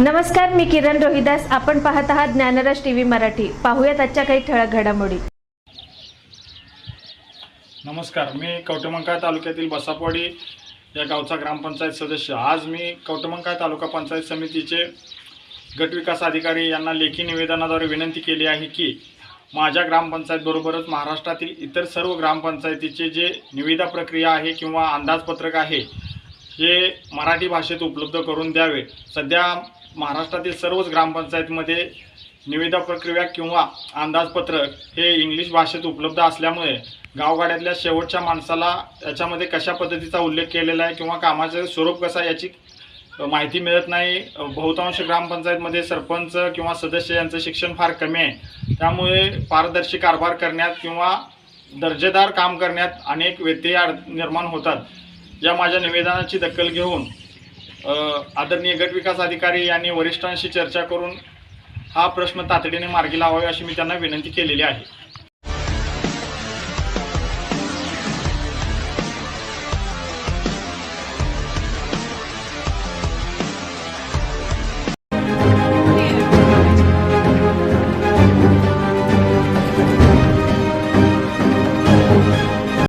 नमस्कार मी किरण रोहिदास. आपण पाहत आहात ज्ञानराज टी व्ही मराठी. पाहूयात आजच्या काही ठळक घडामोडी. नमस्कार मी कवटमंकाळ तालुक्यातील बसापवाडी या गावचा ग्रामपंचायत सदस्य. आज मी कवटमंकाळ तालुका पंचायत समितीचे गटविकास अधिकारी यांना लेखी निवेदनाद्वारे विनंती केली आहे की माझ्या ग्रामपंचायतबरोबरच महाराष्ट्रातील इतर सर्व ग्रामपंचायतीचे जे निविदा प्रक्रिया आहे किंवा अंदाजपत्रक आहे हे मराठी भाषेत उपलब्ध करून द्यावे. सध्या महाराष्ट्रातील सर्वच ग्रामपंचायतमध्ये निविदा प्रक्रिया किंवा अंदाजपत्रक हे इंग्लिश भाषेत उपलब्ध असल्यामुळे गावगाड्यातल्या शेवटच्या माणसाला याच्यामध्ये कशा पद्धतीचा उल्लेख केलेला आहे किंवा कामाचं स्वरूप कसा आहे याची माहिती मिळत नाही. बहुतांश ग्रामपंचायतमध्ये सरपंच किंवा सदस्य यांचं शिक्षण फार कमी आहे. त्यामुळे पारदर्शी कारभार करण्यात किंवा दर्जेदार काम करण्यात अनेक व्यत्यय निर्माण होतात. या माझ्या निवेदनाची दखल घेऊन आदरणीय गटविकास अधिकारी यांनी वरिष्ठांशी चर्चा करून हा प्रश्न तातडीने मार्गी लावावे अशी मी त्यांना विनंती केलेली आहे.